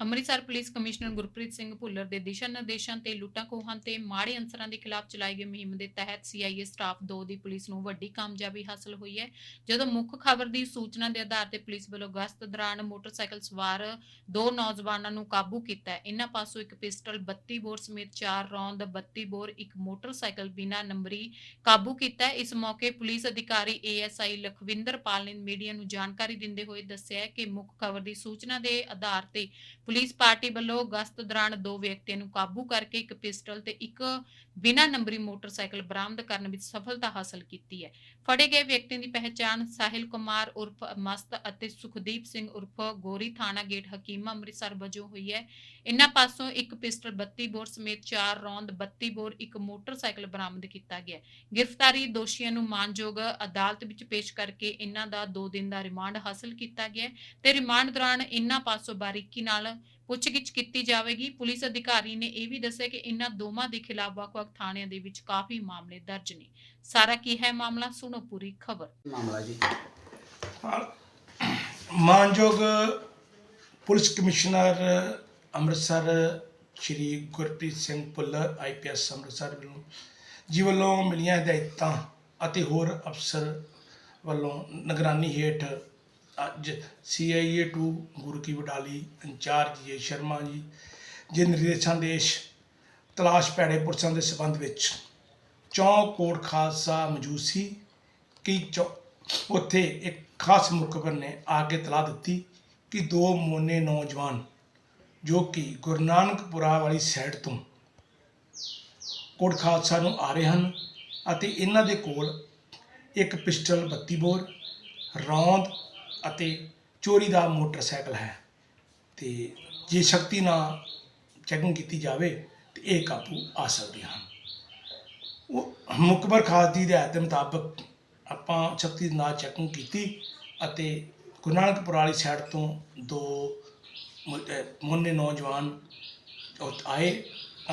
Amritsar police commissioner Gurpreet Singh Bhullar ਦੇ ਦਿਸ਼ਾ ਨਿਰਦੇਸ਼ਾਂ ਤੇ ਲੁੱਟਾਂ ਖੋਹਾਂ ਤੇ ਮਾੜੇ ਅੰਸਰਾਂ ਦੇ ਖਿਲਾਫ ਚਲਾਈ ਗਈ ਮੁਹਿੰਮ ਦੇ ਤਹਿਤ ਸੀਆਈਏ ਸਟਾਫ 2 ਦੀ ਪੁਲਿਸ ਨੂੰ ਵੱਡੀ ਕਾਮਯਾਬੀ ਹਾਸਲ ਹੋਈ ਹੈ। ਜਦੋਂ ਮੁੱਖ ਖਬਰ ਦੀ ਸੂਚਨਾ ਦੇ ਆਧਾਰ ਤੇ ਪੁਲਿਸ ਵੱਲੋਂ ਗਸ਼ਤ ਦੌਰਾਨ ਮੋਟਰਸਾਈਕਲ ਸਵਾਰ ਦੋ ਨੌਜਵਾਨਾਂ ਨੂੰ ਕਾਬੂ ਕੀਤਾ ਹੈ। ਇਹਨਾਂ ਪਾਸੋਂ ਇੱਕ ਪਿਸਟਲ 32 ਬੋਰ ਸਮੇਤ 4 ਰੌਂਦ 32 ਬੋਰ, ਇੱਕ ਮੋਟਰਸਾਈਕਲ ਬਿਨਾ ਨੰਬਰੀ ਕਾਬੂ ਕੀਤਾ ਹੈ। ਇਸ ਮੌਕੇ ਪੁਲਿਸ ਅਧਿਕਾਰੀ ਏਐਸਆਈ ਲਖਵਿੰਦਰ ਪਾਲ ਨੇ ਮੀਡੀਆ ਨੂੰ ਜਾਣਕਾਰੀ ਦਿੰਦੇ ਹੋਏ ਦੱਸਿਆ ਕਿ ਮੁੱਖ ਖਬਰ ਦੀ ਸੂਚਨਾ ਦੇ ਆਧਾਰ ਤੇ ਪੁਲਿਸ ਪਾਰਟੀ ਵੱਲੋਂ ਗਸ਼ਤ ਦੌਰਾਨ ਦੋ ਵਿਅਕਤੀਆਂ ਨੂੰ ਕਾਬੂ ਕਰਕੇ ਇੱਕ ਪਿਸਟਲ ਤੇ ਇੱਕ ਬਿਨਾਂ ਨੰਬਰੀ ਮੋਟਰਸਾਈਕਲ ਬਰਾਮਦ ਕਰਨ ਵਿੱਚ ਸਫਲਤਾ ਹਾਸਲ ਕੀਤੀ ਹੈ। ਫੜੇ ਗਏ ਵਿਅਕਤੀਆਂ ਦੀ ਪਹਿਚਾਣ ਸਾਹਿਲ ਕੁਮਾਰ ਉਰਫ ਮਸਤ ਅਤੇ ਸੁਖਦੀਪ ਸਿੰਘ ਉਰਫ ਗੋਰੀ ਥਾਣਾ ਗੇਟ ਹਕੀਮਾ ਅੰਮ੍ਰਿਤਸਰ ਵਜੋਂ ਹੋਈ ਹੈ। ਇਨ੍ਹਾਂ ਪਾਸੋਂ ਇੱਕ ਪਿਸਟਲ 32 ਬੋਰ ਸਮੇਤ 4 ਰੌਂਦ 32 ਬੋਰ, ਇੱਕ ਮੋਟਰਸਾਈਕਲ ਬਰਾਮਦ ਕੀਤਾ ਗਿਆ ਗ੍ਰਿਫਤਾਰੀ ਦੋਸ਼ੀਆਂ ਨੂੰ ਮਾਨਯੋਗ ਅਦਾਲਤ ਵਿੱਚ ਪੇਸ਼ ਕਰਕੇ ਇਹਨਾਂ ਦਾ 2 ਦਿਨ ਦਾ ਰਿਮਾਂਡ ਹਾਸਲ ਕੀਤਾ ਗਿਆ ਤੇ ਰਿਮਾਂਡ ਦੌਰਾਨ ਇਹਨਾਂ ਪਾਸੋਂ ਬਾਰੀਕੀ ਨਾਲ ਪੁੱਛਗਿੱਛ ਕੀਤੀ ਜਾਵੇਗੀ। ਪੁਲਿਸ ਅਧਿਕਾਰੀ ਨੇ ਇਹ ਵੀ ਦੱਸਿਆ ਕਿ ਇਹਨਾਂ ਦੋਵਾਂ ਦੇ ਖਿਲਾਫ ਵੱਖ-ਵੱਖ ਥਾਣਿਆਂ ਦੇ ਵਿੱਚ ਕਾਫੀ ਮਾਮਲੇ ਦਰਜ ਨੇ। ਸਾਰਾ ਕੀ ਹੈ ਮਾਮਲਾ? ਸੁਣੋ ਪੂਰੀ ਖਬਰ। ਮਾਮਲਾ ਜੀ। ਮਾਨਯੋਗ police commissioner Amritsar Shri Gurpreet Singh Bhullar IPS Amritsar ਵੱਲੋਂ ਜੀ ਵੱਲੋਂ ਮਿਲੀਆਂ ਹਦਾਇਤਾਂ ਅਤੇ ਹੋਰ ਅਫਸਰ ਵੱਲੋਂ ਨਿਗਰਾਨੀ ਹੇਠ ਅੱਜ CIA 2 Guru Ki Wadali in charge ji, Sharma ji ਜੇ ਨਿਰਦੇਸ਼ਾਂ ਦੇਸ਼ ਤਲਾਸ਼ ਪੈੜੇ ਪੁਰਸਾਂ ਦੇ ਸਬੰਧ ਵਿੱਚ ਚੌਂਕ ਕੋਟ ਖਾਲਸਾ ਮੌਜੂਦ ਸੀ ਕਿ ਚੌ- ਉੱਥੇ ਇੱਕ ਖਾਸ ਮੁਖਬਰ ਨੇ ਆ ਕੇ ਤਲਾਹ ਦਿੱਤੀ ਕਿ ਦੋ ਮੋਨੇ ਨੌਜਵਾਨ ਜੋ ਕਿ ਗੁਰੂ ਨਾਨਕਪੁਰਾ ਵਾਲੀ ਸਾਈਡ ਤੋਂ ਕੋਟ ਖਾਲਸਾ ਨੂੰ ਆ ਰਹੇ ਹਨ ਅਤੇ ਇਹਨਾਂ ਦੇ ਕੋਲ ਇੱਕ ਪਿਸਟਲ 32 ਬੋਰ, ਰੌਂਦ ਅਤੇ ਚੋਰੀ ਦਾ ਮੋਟਰਸਾਈਕਲ ਹੈ। ਤੇ ਜੇ ਸ਼ਕਤੀ ਨਾਲ ਚੈਕਿੰਗ ਕੀਤੀ ਜਾਵੇ, ਤੇ ਇਹ ਕਾਬੂ ਆ ਸਕਦੇ ਹਨ। ਉਹ ਮੁਕਬਰ ਖਾਸ ਦੀ ਹਦਾਇਤ ਦੇ ਮੁਤਾਬਕ ਆਪਾਂ ਸ਼ਕਤੀ ਨਾਲ ਚੈਕਿੰਗ ਕੀਤੀ ਅਤੇ ਗੁਰੂ ਨਾਨਕਪੁਰ ਵਾਲੀ ਸਾਈਡ ਤੋਂ ਦੋ ਮੁੰਨੇ ਨੌਜਵਾਨ ਉਹ ਆਏ।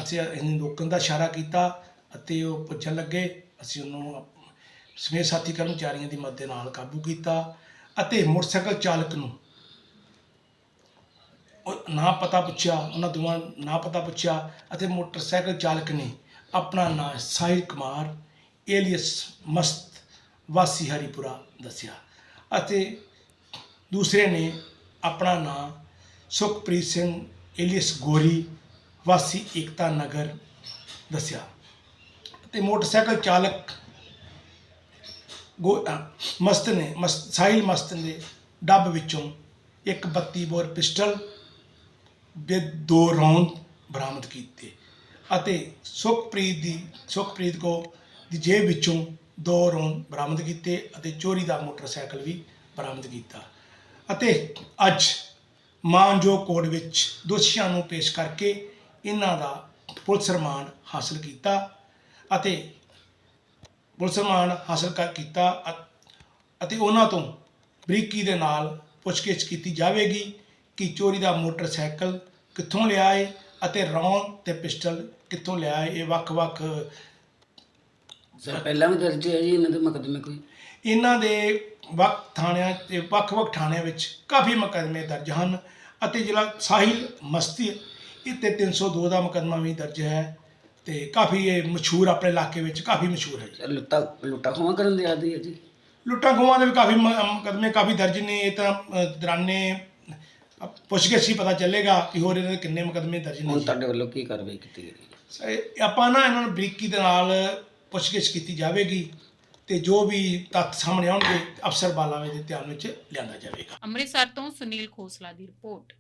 ਅਸੀਂ ਇਹਨੂੰ ਰੋਕਣ ਦਾ ਇਸ਼ਾਰਾ ਕੀਤਾ ਅਤੇ ਉਹ ਪੁੱਛਣ ਲੱਗੇ। ਅਸੀਂ ਉਹਨੂੰ ਸਮੇਤ ਸਾਥੀ ਕਰਮਚਾਰੀਆਂ ਦੀ ਮਦਦ ਨਾਲ ਕਾਬੂ ਕੀਤਾ। ਅਤੇ ਮੋਟਰਸਾਈਕਲ ਚਾਲਕ ਨੂੰ। ਉਹ ਨਾ ਪਤਾ ਪੁੱਛਿਆ, ਉਹਨਾਂ ਦੋਵਾਂ ਨਾ ਪਤਾ ਪੁੱਛਿਆ ਅਤੇ ਮੋਟਰਸਾਈਕਲ ਚਾਲਕ ਨੇ ਆਪਣਾ ਨਾਮ ਸਾਹਿਲ ਕੁਮਾਰ, ਏਲੀਅਸ ਮਸਤ, ਵਾਸੀ ਹਰੀਪੁਰਾ ਦੱਸਿਆ ਅਤੇ ਦੂਸਰੇ ਨੇ ਆਪਣਾ ਨਾਮ ਸੁਖਪ੍ਰੀਤ ਸਿੰਘ, ਏਲੀਅਸ ਗੋਰੀ, ਵਾਸੀ ਏਕਤਾ ਨਗਰ ਦੱਸਿਆ ਤੇ ਮੋਟਰਸਾਈਕਲ ਚਾਲਕ ਗੋ ਮਸਤ ਨੇ, ਮਸਤ ਸਾਹਿਲ ਮਸਤ ਨੇ ਡੱਬ ਵਿੱਚੋਂ ਇੱਕ 32 ਬੋਰ ਪਿਸਟਲ ਦੇ ਦੋ ਰੌਂਦ ਬਰਾਮਦ ਕੀਤੇ ਅਤੇ ਸੁਖਪ੍ਰੀਤ ਦੀ ਸੁਖਪ੍ਰੀਤ ਕੋ ਦੀ ਜੇਬ ਵਿੱਚੋਂ ਦੋ ਰੌਂਦ ਬਰਾਮਦ ਕੀਤੇ ਅਤੇ ਚੋਰੀ ਦਾ ਮੋਟਰਸਾਈਕਲ ਵੀ ਬਰਾਮਦ ਕੀਤਾ। ਅਤੇ ਅੱਜ ਮਾਨਜੋ ਕੋਰਟ ਵਿੱਚ ਦੋਸ਼ੀਆਂ ਨੂੰ ਪੇਸ਼ ਕਰਕੇ ਇਹਨਾਂ ਦਾ ਪੁਲਿਸ ਰਿਮਾਂਡ ਹਾਸਲ ਕੀਤਾ ਅਤੇ ਪੁਲਿਸ ਰਿਮਾਂਡ ਹਾਸਲ ਕਰ ਕੀਤਾ ਅਤੇ ਉਹਨਾਂ ਤੋਂ ਬਰੀਕੀ ਦੇ ਨਾਲ ਪੁੱਛਗਿੱਛ ਕੀਤੀ ਜਾਵੇਗੀ ਕਿ ਚੋਰੀ ਦਾ ਮੋਟਰਸਾਈਕਲ ਕਿੱਥੋਂ ਲਿਆ ਹੈ ਅਤੇ ਰੌਂਦ ਤੇ ਪਿਸਟਲ ਕਿੱਥੋਂ ਲਿਆ ਹੈ ਇਹ ਵੱਖ-ਵੱਖ ਸਰ ਪਹਿਲਾਂ ਵੀ ਦਰਜ ਹੈ ਜੀ ਇਹਨਾਂ ਦੇ ਮੁਕੱਦਮੇ ਕੋਈ? ਇਹਨਾਂ ਦੇ ਵੱਖ ਥਾਣਿਆਂ ਤੇ ਵੱਖ-ਵੱਖ ਥਾਣਿਆਂ ਵਿੱਚ ਕਾਫੀ ਮੁਕੱਦਮੇ ਦਰਜ ਹਨ ਅਤੇ ਜਿਹੜਾ ਸਾਹਿਲ ਮਸਤੀ ਤੇ 302 ਦਾ ਮੁਕੱਦਮਾ ਵੀ ਦਰਜ ਹੈ। ਤੇ ਕਾਫੀ ਇਹ ਮਸ਼ਹੂਰ ਆਪਣੇ ਇਲਾਕੇ ਵਿੱਚ ਕਾਫੀ ਮਸ਼ਹੂਰ ਹੈ। ਲੁੱਟਾ ਲੁੱਟਾ ਖੋਹਾਂ ਕਰਨ ਦੇ ਆਦੀ ਹੈ ਜੀ? ਲੁੱਟਾਂ ਖੋਹਾਂ ਦੇ ਵੀ ਕਾਫੀ ਮ- ਮੁਕੱਦਮੇ ਕਾਫੀ ਦਰਜ ਨੇ ਇਹ ਤਾਂ ਅ, ਦੌਰਾਨੇ ਪੁੱਛਗਿੱਛ ਹੀ ਪਤਾ ਚੱਲੇਗਾ ਕਿ ਹੋਰ ਇਹਨਾਂ ਦੇ ਕਿੰਨੇ ਮੁਕੱਦਮੇ ਦਰਜ ਨੇ ਹੁਣ ਜੀ। ਤੁਹਾਡੇ ਵੱਲੋਂ ਕੀ ਕਾਰਵਾਈ ਕੀਤੀ ਗਈ? ਹੈ ਇਹ ਆਪਾਂ ਨਾ ਇਹਨਾਂ ਨੂੰ ਬਰੀਕੀ ਦੇ ਨਾਲ ਪੁੱਛਗਿੱਛ ਕੀਤੀ ਜਾਵੇਗੀ ਤੇ ਜੋ ਵੀ ਤੱਥ ਸਾਹਮਣੇ ਆਉਣਗੇ ਅਫਸਰ ਬਾਲਾਵੇ ਦੇ ਧਿਆਨ ਵਿੱਚ ਲਿਆਂਦਾ ਜਾਵੇਗਾ। ਅੰਮ੍ਰਿਤਸਰ ਤੋਂ ਸੁਨੀਲ ਖੋਸਲਾ ਦੀ ਰਿਪੋਰਟ।